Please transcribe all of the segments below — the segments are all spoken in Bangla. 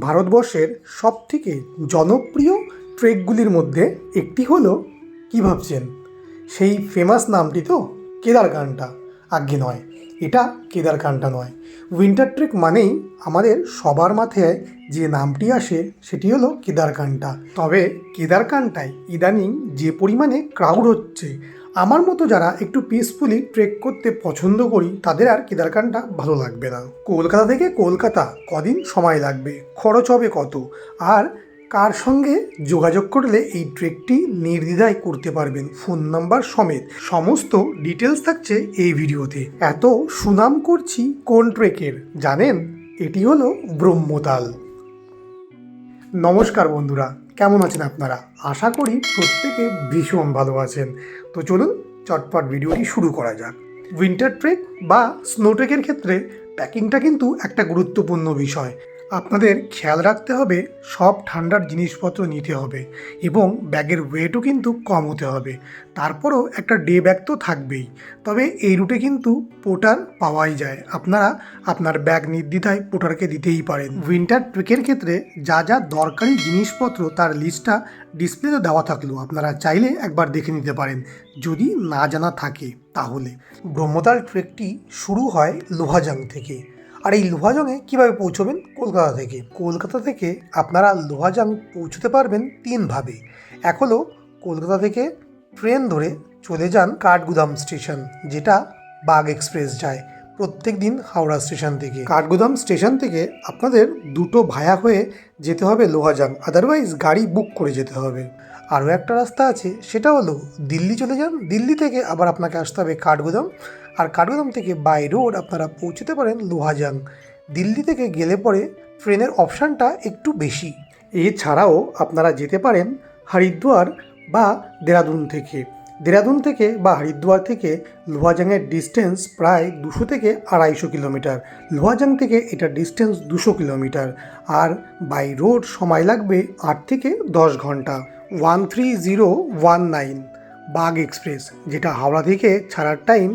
ভারতবর্ষের সবথেকে জনপ্রিয় ট্রেকগুলির মধ্যে একটি হলো কী ভাবছেন? সেই ফেমাস নামটি তো কেদারকান্টা। আজ্ঞে নয়, এটা কেদারকান্টা নয়। উইন্টার ট্রেক মানেই আমাদের সবার মাথায় যে নামটি আসে সেটি হলো কেদারকান্টা। তবে কেদারকান্টায় ইদানিং যে পরিমাণে ক্রাউড হচ্ছে আমার মতো যারা একটু পিসফুলি ট্রেক করতে পছন্দ করি, তাদের আর কেদারকান্টা ভালো লাগবে না। কলকাতা থেকে কলকাতা, কদিন সময় লাগবে? খরচ হবে কত? আর কার সঙ্গে যোগাযোগ করলে এই ট্রেকটি নির্দ্বিধায় করতে পারবেন? ফোন নাম্বার সমেত। সমস্ত ডিটেলস থাকছে এই ভিডিওতে। এত সুনাম করছি কোন ট্রেকের জানেন? এটি হলো ব্রহ্মতাল। নমস্কার বন্ধুরা। কেমন আছেন আপনারা? আশা করি প্রত্যেকে ভীষণ ভালো আছেন। তো চলুন চটপট ভিডিওটি শুরু করা যাক। উইন্টার ট্রেক বা স্নো ট্রেকের ক্ষেত্রে প্যাকিংটা কিন্তু একটা গুরুত্বপূর্ণ বিষয়। আপনাদের খেয়াল রাখতে হবে, সব ঠান্ডার জিনিসপত্র নিতে হবে এবং ব্যাগের ওয়েটও কিন্তু কম হতে হবে। তারপরও একটা ডে ব্যাগ তো থাকবেই। তবে এই রুটে কিন্তু পোটার পাওয়াই যায়। আপনারা আপনার ব্যাগ নির্দ্বিধায় পোটারকে দিতেই পারেন। উইন্টার ট্রেকের ক্ষেত্রে যা যা দরকারি জিনিসপত্র তার লিস্টটা ডিসপ্লেতে দেওয়া থাকলেও আপনারা চাইলে একবার দেখে নিতে পারেন। যদি না জানা থাকে, তাহলে। ব্রহ্মতাল ট্রেকটি শুরু হয় লোহাজাং থেকে। আর এই লোহাজংয়ে কীভাবে পৌঁছবেন কলকাতা থেকে? কলকাতা থেকে আপনারা লোহাজাং পৌঁছতে পারবেন তিনভাবে। এক হলো কলকাতা থেকে ট্রেন ধরে চলে যান কাঠগুদাম স্টেশন, যেটা বাগ এক্সপ্রেস যায় প্রত্যেক দিন হাওড়া স্টেশন থেকে। কাঠগুদাম স্টেশন থেকে আপনাদের দুটো ভায়া হয়ে যেতে হবে লোহাজাং আদারওয়াইজ গাড়ি বুক করে যেতে হবে। আরও একটা রাস্তা আছে, সেটা হলো দিল্লি চলে যান। দিল্লি থেকে আবার আপনাকে আসতে হবে কাঠগুদাম আর কাঠগুদাম থেকে বাই রোড আপনারা পৌঁছতে পারেন লোহাজাং দিল্লি থেকে গেলে পরে ট্রেনের অপশানটা একটু বেশি। এছাড়াও আপনারা যেতে পারেন হরিদ্বার বা দেরাদুন থেকে। দেরাদুন থেকে বা হরিদ্বার থেকে লোহাজাংয়ের ডিস্টেন্স প্রায় দুশো থেকে আড়াইশো কিলোমিটার। লোহাজাং থেকে এটা ডিস্টেন্স দুশো কিলোমিটার। আর বাই রোড সময় লাগবে আট থেকে দশ ঘণ্টা। One three zero one nine Bagh express, যেটা হাওড়া থেকে ছাড়ার টাইম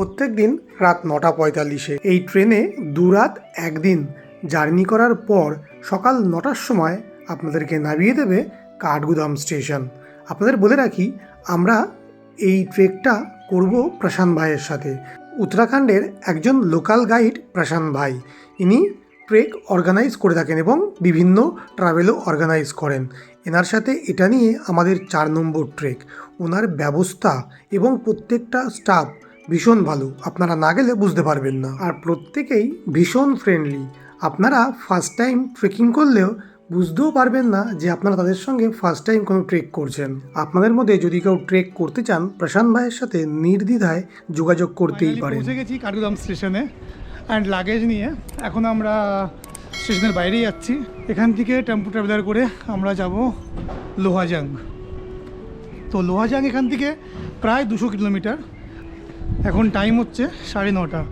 প্রত্যেক দিন রাত নটা পঁয়তাল্লিশে। এই ট্রেনে দু রাত একদিন জার্নি করার পর সকাল নটার সময় আপনাদেরকে নামিয়ে দেবে কাঠগুদাম স্টেশন। আপনাদের বলে রাখি, আমরা এই ট্রেকটা করব প্রশান্ত ভাইয়ের সাথে। উত্তরাখণ্ডের একজন লোকাল গাইড প্রশান্ত ভাই। ইনি ট্রেক অর্গানাইজ করে থাকেন এবং বিভিন্ন ট্রাভেলও অর্গানাইজ করেন। এনার সাথে এটা নিয়ে আমাদের চার নম্বর ট্রেক। ওনার ব্যবস্থা এবং প্রত্যেকটা স্টাফ ভীষণ ভালো। আপনারা না গেলে বুঝতে পারবেন না। আর প্রত্যেকেই ভীষণ ফ্রেন্ডলি আপনারা ফার্স্ট টাইম ট্রেকিং করলেও বুঝতেও পারবেন না যে আপনারা তাদের সঙ্গে ফার্স্ট টাইম কোনো ট্রেক করছেন। আপনাদের মধ্যে যদি কেউ ট্রেক করতে চান প্রশান্ত ভাইয়ের সাথে নির্দ্বিধায় যোগাযোগ করতেই পারেন। পৌঁছে গেছি কাঠগুদাম স্টেশনে অ্যান্ড লাগেজ নিয়ে এখন আমরা স্টেশনের বাইরেই যাচ্ছি। এখান থেকে টেম্পো ট্রাভেলার করে আমরা যাব লোহাজাং। তো লোহাজাং এখান থেকে প্রায় দুশো কিলোমিটার। এখন টাইম হচ্ছে সাড়ে নটা।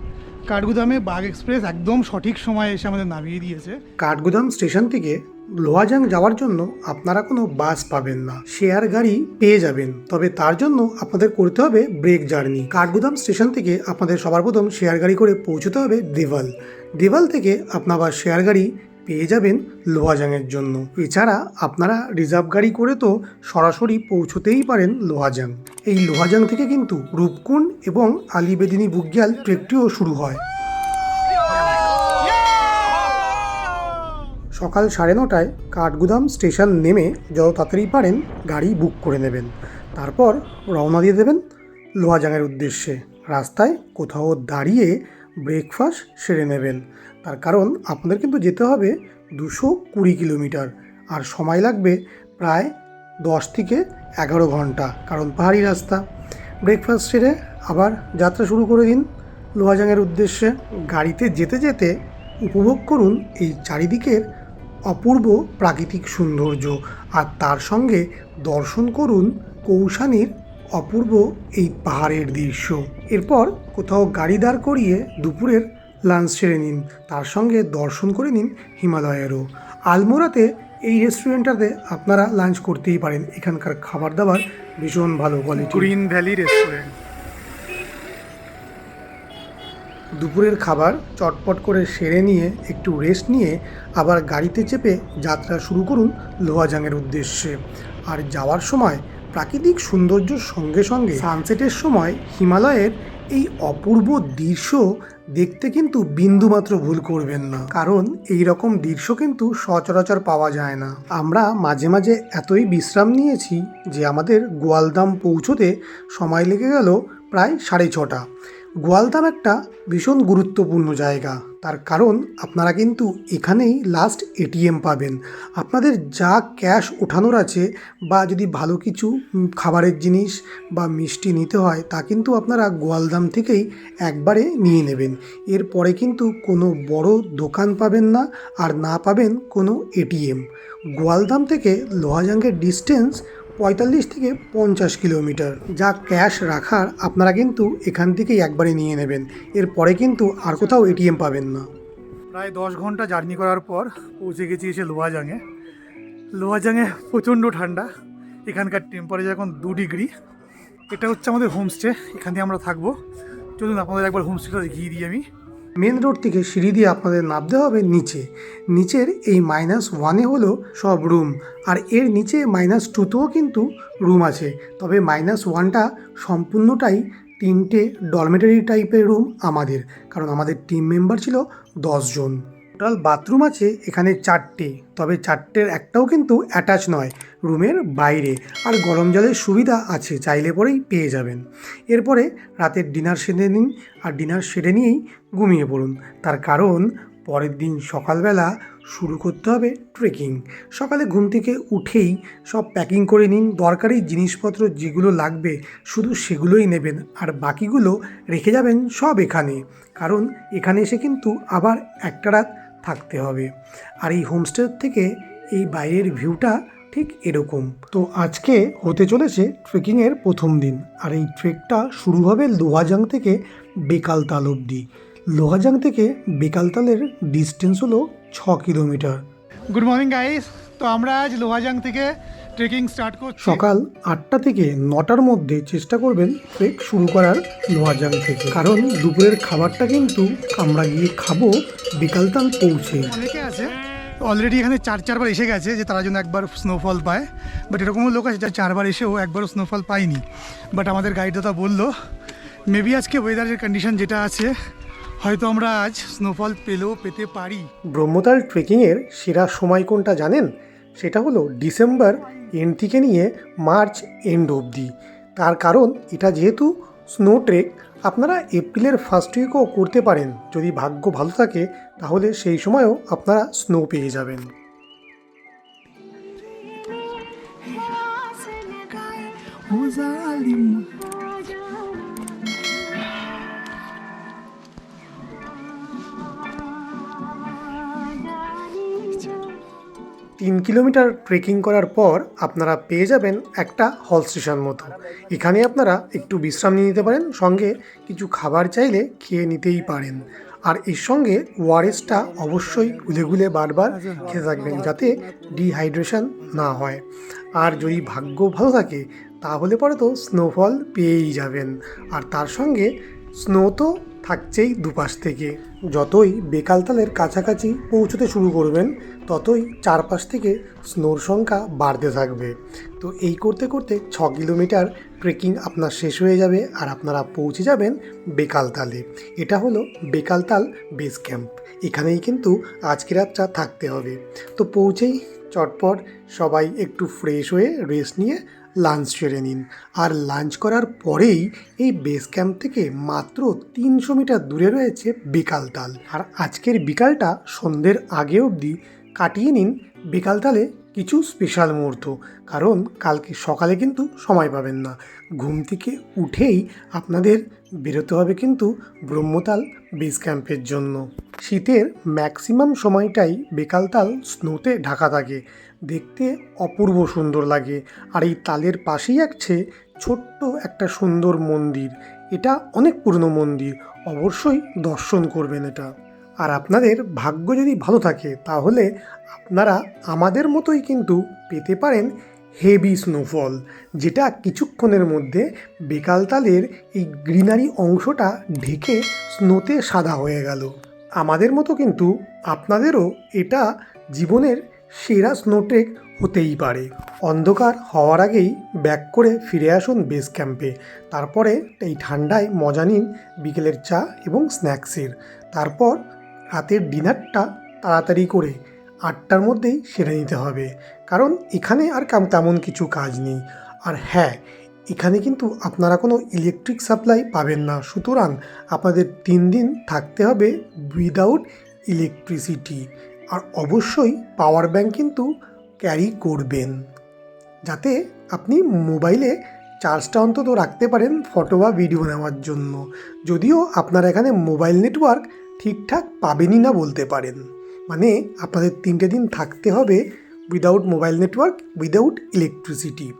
কাঠগুদামে বাঘ এক্সপ্রেস একদম সঠিক সময়ে এসে আমাদের নামিয়ে দিয়েছে। কাঠগুদাম স্টেশন থেকে লোহাজাং যাওয়ার জন্য আপনারা কোনো বাস পাবেন না, শেয়ার গাড়ি পেয়ে যাবেন। তবে তার জন্য আপনাদের করতে হবে ব্রেক জার্নি কাঠগুদাম স্টেশন থেকে আপনাদের সবার প্রথম শেয়ার গাড়ি করে পৌঁছতে হবে দেওয়াল। দেওয়াল থেকে আপনার শেয়ার গাড়ি পেয়ে যাবেন লোহাজাংয়ের জন্য। এছাড়া আপনারা রিজার্ভ গাড়ি করে তো সরাসরি পৌঁছতেই পারেন লোহাজাং। এই লোহাজাং থেকে কিন্তু রূপকুণ্ড এবং আলিবেদিনী বুগিয়াল ট্রেকটিও শুরু হয়। সকাল সাড়ে নটায় কাঠগুদাম স্টেশন নেমে যত তাড়াতাড়ি পারেন গাড়ি বুক করে নেবেন। তারপর রওনা দিয়ে দেবেন লোহাজাংয়ের উদ্দেশ্যে। রাস্তায় কোথাও দাঁড়িয়ে ব্রেকফাস্ট সেরে নেবেন। তার কারণ আপনাদের কিন্তু যেতে হবে দুশো কুড়ি কিলোমিটার। আর সময় লাগবে প্রায় দশ থেকে এগারো ঘণ্টা, কারণ পাহাড়ি রাস্তা। ব্রেকফাস্ট সেরে আবার যাত্রা শুরু করে দিন। লোহাজাংয়ের উদ্দেশ্যে গাড়িতে যেতে যেতে উপভোগ করুন এই চারিদিকের অপূর্ব প্রাকৃতিক সৌন্দর্য। আর তার সঙ্গে দর্শন করুন কৌশানীর অপূর্ব এই পাহাড়ের দৃশ্য। এরপর কোথাও গাড়ি দাঁড় করিয়ে দুপুরের লাঞ্চ সেরে নিন। তার সঙ্গে দর্শন করে নিন হিমালয়েরও। আলমোড়াতে এই রেস্টুরেন্টটাতে আপনারা লাঞ্চ করতেই পারেন। এখানকার খাবার দাবার ভীষণ ভালো কোয়ালিটি গ্রিন ভ্যালি রেস্টুরেন্ট। দুপুরের খাবার চটপট করে সেরে নিয়ে একটু রেস্ট নিয়ে আবার গাড়িতে চেপে যাত্রা শুরু করুন লোহাজাংয়ের উদ্দেশ্যে। আর যাওয়ার সময় প্রাকৃতিক সৌন্দর্যর সঙ্গে সঙ্গে সানসেটের সময় হিমালয়ের এই অপূর্ব দৃশ্য দেখতে কিন্তু বিন্দুমাত্র ভুল করবেন না। কারণ এই রকম দৃশ্য কিন্তু সচরাচর পাওয়া যায় না। আমরা মাঝে মাঝে এতই বিশ্রাম নিয়েছি যে আমাদের গোয়ালদাম পৌঁছতে সময় লেগে গেল প্রায় সাড়ে ছটা। গোয়ালদাম একটা ভীষণ গুরুত্বপূর্ণ জায়গা। তার কারণ, আপনারা কিন্তু এখানেই লাস্ট এটিএম পাবেন। আপনাদের যা ক্যাশ ওঠানোর আছে বা যদি ভালো কিছু খাবারের জিনিস বা মিষ্টি নিতে হয়, তা কিন্তু আপনারা গোয়ালদাম থেকেই একবারে নিয়ে নেবেন। এরপরে কিন্তু কোনো বড় দোকান পাবেন না আর না পাবেন কোনো এটিএম গোয়ালদাম থেকে লোহাজাঙ্গের ডিস্টেন্স পঁয়তাল্লিশ থেকে পঞ্চাশ কিলোমিটার। যা ক্যাশ রাখার আপনারা কিন্তু এখান থেকেই একবারে নিয়ে নেবেন। এরপরে কিন্তু আর কোথাও এটিএম পাবেন না। প্রায় দশ ঘণ্টা জার্নি করার পর পৌঁছে গেছি এসে লোহাজাঙে লোহাজাঙে প্রচণ্ড ঠান্ডা। এখানকার টেম্পারেচার এখন দু ডিগ্রি। এটা হচ্ছে আমাদের হোমস্টে এখান থেকে আমরা থাকব। চলুন আপনাদের একবার হোমস্টেটা দেখিয়ে দিই আমি। মেন রোড থেকে সিঁড়ি দিয়ে আপনাদের নামতে হবে নিচে। নিচের এই মাইনাস ওয়ানে হলো সব রুম আর এর নিচে মাইনাস টুতেও কিন্তু রুম আছে। তবে মাইনাস ওয়ানটা সম্পূর্ণটাই তিনটে ডরমেটারি টাইপের রুম আমাদের, কারণ আমাদের টিম মেম্বার ছিল দশজন টোটাল বাথরুম আছে এখানে চারটে, তবে চারটের একটাও কিন্তু অ্যাটাচ নয়, রুমের বাইরে। আর গরম জলের সুবিধা আছে, চাইলে পরেই পেয়ে যাবেন। এরপরে রাতের ডিনার সেরে নিন, আর ডিনার সেরে নিয়েই ঘুমিয়ে পড়ুন। তার কারণ, পরের দিন সকালবেলা শুরু করতে হবে ট্রেকিং। সকালে ঘুম থেকে উঠেই সব প্যাকিং করে নিন। দরকারি জিনিসপত্র যেগুলো লাগবে, শুধু সেগুলোই নেবেন। আর বাকিগুলো রেখে যাবেন সব এখানে। কারণ, এখানে এসে কিন্তু আবার একটা রাত থাকতে হবে। আর এই হোমস্টে থেকে এই বাইরের ভিউটা ঠিক এরকম। তো আজকে হতে চলেছে ট্রেকিংয়ের প্রথম দিন। আর এই ট্রেকটা শুরু হবে লোহাজাং থেকে বেকালতাল অব্দি লোহাজাং থেকে বেকালতালের ডিস্টেন্স হলো ছ কিলোমিটার। গুড মর্নিং গাইস তো আমরা আজ লোহাজাং থেকে ট্রেকিং স্টার্ট করছি। সকাল আটটা থেকে নটার মধ্যে চেষ্টা করবেন ট্রেক শুরু করার লোহাজাং থেকে। কারণ দুপুরের খাবারটা কিন্তু আমরা গিয়ে খাব বিকালতাল পৌঁছে। অনেকে আছে অলরেডি এখানে চার চারবার এসে গেছে যে তারা জন্য একবার স্নোফল পায়। বাট এরকমও লোক আছে যারা চারবার এসেও একবারও স্নোফল পায়নি। বাট আমাদের গাইড দাদা বলল মেবি আজকে ওয়েদারের কন্ডিশন যেটা আছে হয়তো আমরা আজ স্নোফল পেলেও পেতে পারি। ব্রহ্মতাল ট্রেকিংয়ের সেরা সময় কোনটা জানেন? সেটা হলো ডিসেম্বর এন্ড থেকে নিয়ে মার্চ এন্ড অবধি। তার কারণ এটা যেহেতু স্নো ট্রেক, আপনারা এপ্রিলের ফার্স্ট উইকও করতে পারেন। যদি ভাগ্য ভালো থাকে, তাহলে সেই সময়ও আপনারা স্নো পেয়ে যাবেন। তিন কিলোমিটার ট্রেকিং করার পর আপনারা পেয়ে যাবেন একটা হল স্টেশন মতো। এখানে আপনারা একটু বিশ্রাম নিয়ে নিতে পারেন, সঙ্গে কিছু খাবার চাইলে খেয়ে নিতেই পারেন। আর এর সঙ্গে ওয়ারেসটা অবশ্যই গুলে গুলে বারবার খেতে থাকবেন যাতে ডিহাইড্রেশন না হয়। আর যদি ভাগ্য ভালো থাকে, তাহলে পরে তো স্নোফল পেয়েই যাবেন। আর তার সঙ্গে স্নো তো থাকছেই দুপাশ থেকে। যতই বেকালতালের কাছাকাছি পৌঁছতে শুরু করবেন, ততই চারপাশ থেকে স্নোর সংখ্যা বাড়তে থাকবে। তো এই করতে করতে ছ কিলোমিটার ট্রেকিং আপনার শেষ হয়ে যাবে আর আপনারা পৌঁছে যাবেন বেকালতালে। এটা হলো বেকালতাল বেস ক্যাম্প এখানেই কিন্তু আজকে রাতটা থাকতে হবে। তো পৌঁছেই চটপট সবাই একটু ফ্রেশ হয়ে রেস্ট নিয়ে লাঞ্চ সেরে নিন। আর লাঞ্চ করার পরেই এই বেস ক্যাম্প থেকে মাত্র তিনশো মিটার দূরে রয়েছে বিকালতাল আর আজকের বিকালটা সন্ধ্যের আগে অবধি কাটিয়ে নিন। বিকালতালে কিছু স্পেশাল মুহূর্ত, কারণ কালকে সকালে কিন্তু সময় পাবেন না। ঘুম থেকে উঠেই আপনাদের বেরোতে হবে কিন্তু ব্রহ্মতাল বেস ক্যাম্পের জন্য। শীতের ম্যাক্সিমাম সময়টাই বেকালতাল স্নোতে ঢাকা থাকে। দেখতে অপূর্ব সুন্দর লাগে। আর এই তালের পাশেই আছে ছোট্ট একটা সুন্দর মন্দির। এটা অনেক পুরনো মন্দির, অবশ্যই দর্শন করবেন এটা। আর আপনাদের ভাগ্য যদি ভালো থাকে, তাহলে আপনারা আমাদের মতোই কিন্তু পেতে পারেন হেভি স্নোফল, যেটা কিছুক্ষণের মধ্যে বেকালতালের এই গ্রিনারি অংশটা ঢেকে স্নোতে সাদা হয়ে গেল। আমাদের মতো কিন্তু আপনাদেরও এটা জীবনের সেরা স্নোট্রেক হতেই পারে। অন্ধকার হওয়ার আগেই ব্যাক করে ফিরে আসুন বেস ক্যাম্পে। তারপরে এই ঠান্ডায় মজা নিন বিকেলের চা এবং স্ন্যাক্সের। তারপর রাতের ডিনারটা তাড়াতাড়ি করে আটটার মধ্যেই সেরে নিতে হবে। কারণ এখানে আর তেমন কিছু কাজ নেই। আর হ্যাঁ এখানে কিন্তু আপনারা কোনো ইলেকট্রিক সাপ্লাই পাবেন না। সুতরাং আপনাদের তিন দিন থাকতে হবে উইদাউট ইলেকট্রিসিটি আর অবশ্যই পাওয়ার ব্যাংক কিন্তু ক্যারি করবেন। যাতে আপনি মোবাইলে চার্জটা অন্তত রাখতে পারেন ফটো বা ভিডিও নেওয়ার জন্য। যদিও আপনারা এখানে মোবাইল নেটওয়ার্ক ঠিকঠাক পাবেনই না বলতে পারেন। মানে আপনাদের তিনটে দিন থাকতে হবে without mobile network without electricity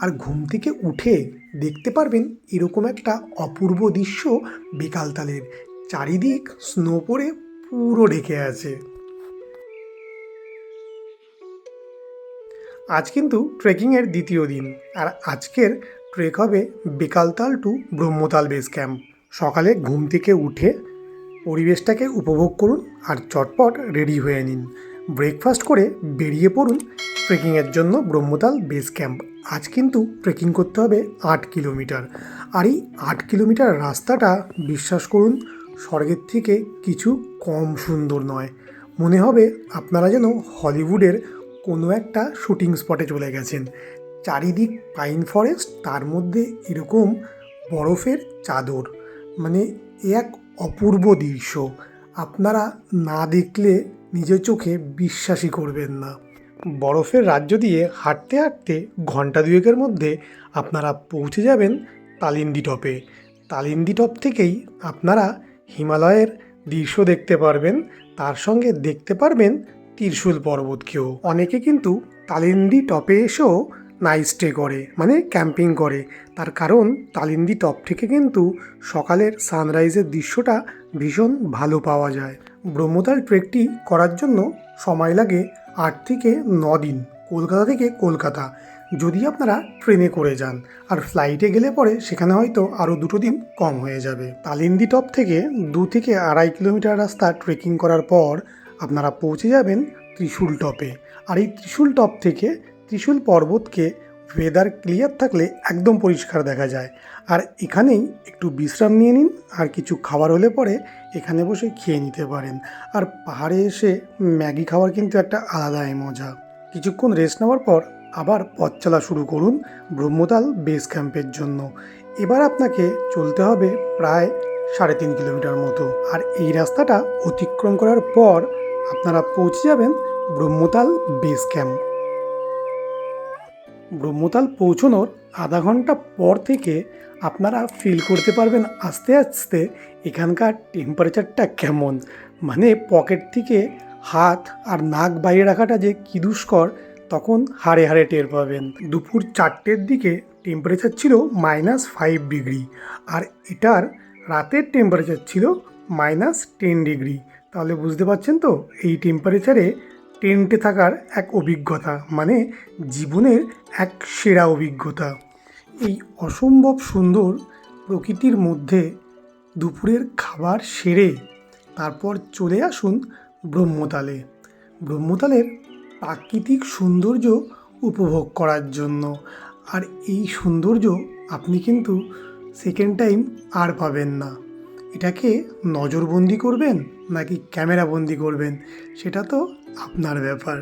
আর ঘুম থেকে উঠে দেখতে পারবেন এরকম একটা অপূর্ব দৃশ্য বিকালতালের চারিদিক স্নো পড়ে পুরো ঢেকে আছে। আজ কিন্তু ট্রেকিংয়ের দ্বিতীয় দিন। আর আজকের ট্রেক হবে Bikaltal to Brahmatal base camp সকালে ঘুম থেকে উঠে পরিবেশটাকে উপভোগ করুন আর চটপট রেডি হয়ে নিন। ব্রেকফাস্ট করে বেরিয়ে পড়ুন ট্রেকিংয়ের জন্য ব্রহ্মতাল বেস ক্যাম্প। আজ কিন্তু ট্রেকিং করতে হবে আট কিলোমিটার। আর এই আট কিলোমিটার রাস্তাটা, বিশ্বাস করুন, স্বর্গের থেকে কিছু কম সুন্দর নয়। মনে হবে আপনারা যেন হলিউডের কোনো একটা শুটিং স্পটে চলে গেছেন। চারিদিক পাইন ফরেস্ট, তার মধ্যে এরকম বরফের চাদর। মানে এক অপূর্ব দৃশ্য। আপনারা না দেখলে নিজের চোখে বিশ্বাসই করবেন না। বরফের রাজ্য দিয়ে হাঁটতে হাঁটতে ঘণ্টা দুয়েকের মধ্যে আপনারা পৌঁছে যাবেন তালিন্দি টপে। তালিন্দি টপ থেকেই আপনারা হিমালয়ের দৃশ্য দেখতে পারবেন, তার সঙ্গে দেখতে পারবেন ত্রিশূল পর্বতকেও। অনেকে কিন্তু তালিন্দি টপে এসেও নাইট স্টে করে মানে ক্যাম্পিং করে। তার কারণ তালিন্দি টপ থেকে কিন্তু সকালের সানরাইজের দৃশ্যটা ভীষণ ভালো পাওয়া যায়। ব্রহ্মতাল ট্রেকটি করার জন্য সময় লাগে আট থেকে ন দিন, কলকাতা থেকে কলকাতা। যদি আপনারা ট্রেনে করে যান, আর ফ্লাইটে গেলে পরে সেখানে হয়তো আরও দুটো দিন কম হয়ে যাবে। তালিন্দি টপ থেকে দু থেকে আড়াই কিলোমিটার রাস্তা ট্রেকিং করার পর আপনারা পৌঁছে যাবেন ত্রিশূল টপে আর এই ত্রিশূল টপ থেকে ত্রিশূল পর্বতকে ওয়েদার ক্লিয়ার থাকলে একদম পরিষ্কার দেখা যায়। আর এখানেই একটু বিশ্রাম নিয়ে নিন, আর কিছু খাবার হলে পরে এখানে বসে খেয়ে নিতে পারেন। আর পাহাড়ে এসে ম্যাগি খাওয়ার কিন্তু একটা আলাদাই মজা। কিছুক্ষণ রেস্ট নেওয়ার পর আবার পথ চলা শুরু করুন ব্রহ্মতাল বেস ক্যাম্পের জন্য। এবার আপনাকে চলতে হবে প্রায় সাড়ে তিন কিলোমিটার মতো। আর এই রাস্তাটা অতিক্রম করার পর আপনারা পৌঁছে যাবেন ব্রহ্মতাল বেস ক্যাম্প ব্রহ্মতাল পৌঁছনোর আধা ঘণ্টা পর থেকে আপনারা ফিল করতে পারবেন আস্তে আস্তে এখানকার টেম্পারেচারটা কেমন। মানে পকেট থেকে হাত আর নাক বাইরে রাখাটা যে কী দুষ্কর, তখন হাড়ে হাড়ে টের পাবেন। দুপুর চারটের দিকে টেম্পারেচার ছিল মাইনাস ফাইভ ডিগ্রি আর এটার রাতের টেম্পারেচার ছিল মাইনাস টেন ডিগ্রি তাহলে বুঝতে পারছেন তো? এই টেম্পারেচারে টেন্টে থাকার এক অভিজ্ঞতা মানে জীবনের এক সেরা অভিজ্ঞতা। এই অসম্ভব সুন্দর প্রকৃতির মধ্যে দুপুরের খাবার সেরে তারপর চলে আসুন ব্রহ্মতালে। ব্রহ্মতালের প্রাকৃতিক সৌন্দর্য উপভোগ করার জন্য। আর এই সৌন্দর্য আপনি কিন্তু সেকেন্ড টাইম আর পাবেন না। এটাকে নজরবন্দি করবেন নাকি ক্যামেরাবন্দি করবেন, সেটা তো আপনার ব্যাপার।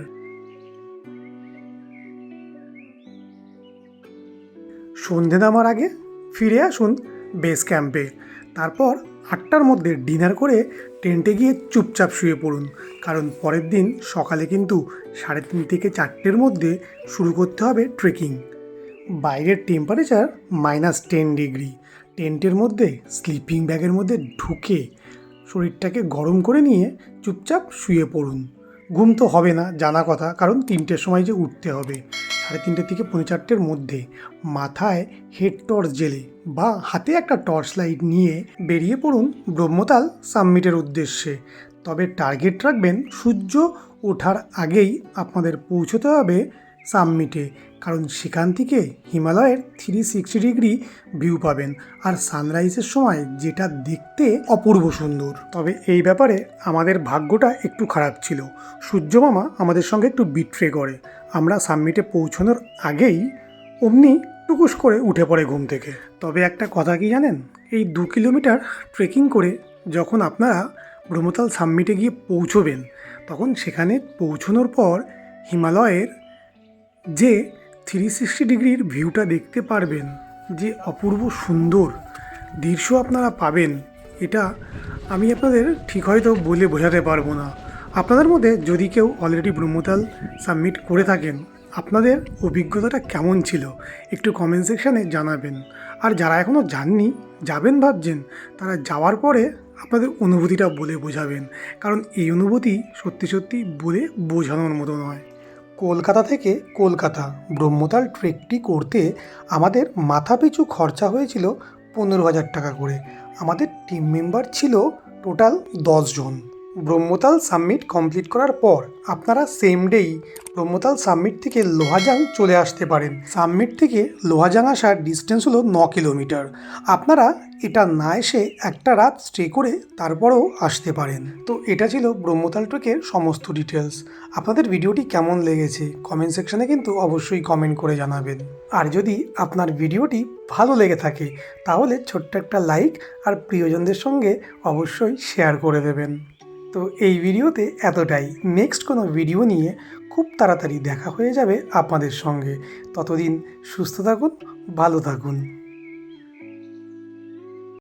সন্ধে নামার আগে ফিরে আসুন বেস ক্যাম্পে। তারপর আটটার মধ্যে ডিনার করে টেন্টে গিয়ে চুপচাপ শুয়ে পড়ুন, কারণ পরের দিন সকালে কিন্তু সাড়ে তিন থেকে চারটের মধ্যে শুরু করতে হবে ট্রেকিং। বাইরের টেম্পারেচার মাইনাস টেন ডিগ্রি টেন্টের মধ্যে স্লিপিং ব্যাগের মধ্যে ঢুকে শরীরটাকে গরম করে নিয়ে চুপচাপ শুয়ে পড়ুন। ঘুম তো হবে না, জানা কথা, কারণ তিনটের সময় যে উঠতে হবে। সাড়ে তিনটে থেকে পৌনে চারটের মধ্যে মাথায় হেড টর্চ জেলে বা হাতে একটা টর্চ লাইট নিয়ে বেরিয়ে পড়ুন ব্রহ্মতাল সাবমিটের উদ্দেশ্যে। তবে টার্গেট রাখবেন সূর্য ওঠার আগেই আপনাদের পৌঁছতে হবে সামমিটে কারণ সেখান থেকে হিমালয়ের থ্রি সিক্সটি ডিগ্রি ভিউ পাবেন আর সানরাইজের সময় যেটা দেখতে অপূর্ব সুন্দর। তবে এই ব্যাপারে আমাদের ভাগ্যটা একটু খারাপ ছিল। সূর্য মামা আমাদের সঙ্গে একটু বিট্রে করে। আমরা সামমিটে পৌঁছানোর আগেই অমনি টুকুস করে উঠে পড়ে ঘুম থেকে। তবে একটা কথা কি জানেন? এই দু কিলোমিটার ট্রেকিং করে যখন আপনারা ব্রহ্মতাল সামমিটে গিয়ে পৌঁছবেন, তখন সেখানে পৌঁছানোর পর হিমালয়ের যে থ্রি সিক্সটি ডিগ্রির ভিউটা দেখতে পারবেন, যে অপূর্ব সুন্দর দৃশ্য আপনারা পাবেন, এটা আমি আপনাদের ঠিক হয়তো বলে বোঝাতে পারব না। আপনাদের মধ্যে যদি কেউ অলরেডি ব্রহ্মতাল সাবমিট করে থাকেন, আপনাদের অভিজ্ঞতাটা কেমন ছিল, একটু কমেন্ট সেকশানে জানাবেন। আর যারা এখনও যাননি, যাবেন ভাবছেন, তারা যাওয়ার পরে আপনাদের অনুভূতিটা বলে বোঝাবেন, কারণ এই অনুভূতি সত্যি সত্যি বলে বোঝানোর মতো নয়। কলকাতা থেকে কলকাতা ব্রহ্মতাল ট্রেকটি করতে আমাদের মাথাপিছু খরচা হয়েছিল পনেরো হাজার টাকা করে। আমাদের টিম মেম্বার ছিল টোটাল জন। ব্রহ্মতাল সাবমিট কমপ্লিট করার পর আপনারা সেম ডেই ব্রহ্মতাল সাবমিট থেকে লোহাজাং চলে আসতে পারেন। সাবমিট থেকে লোহাজাং আসার ডিস্টেন্স হলো ন কিলোমিটার। আপনারা এটা না এসে একটা রাত স্টে করে তারপরেও আসতে পারেন। তো এটা ছিল ব্রহ্মতাল ট্রেকের সমস্ত ডিটেলস আপনাদের ভিডিওটি কেমন লেগেছে কমেন্ট সেকশানে কিন্তু অবশ্যই কমেন্ট করে জানাবেন। আর যদি আপনার ভিডিওটি ভালো লেগে থাকে, তাহলে ছোট্ট একটা লাইক আর প্রিয়জনদের সঙ্গে অবশ্যই শেয়ার করে দেবেন। তো এই ভিডিওতে এতটাই। নেক্সট কোনো ভিডিও নিয়ে খুব তাড়াতাড়ি দেখা হয়ে যাবে আপনাদের সঙ্গে। ততদিন সুস্থ থাকুন, ভালো থাকুন।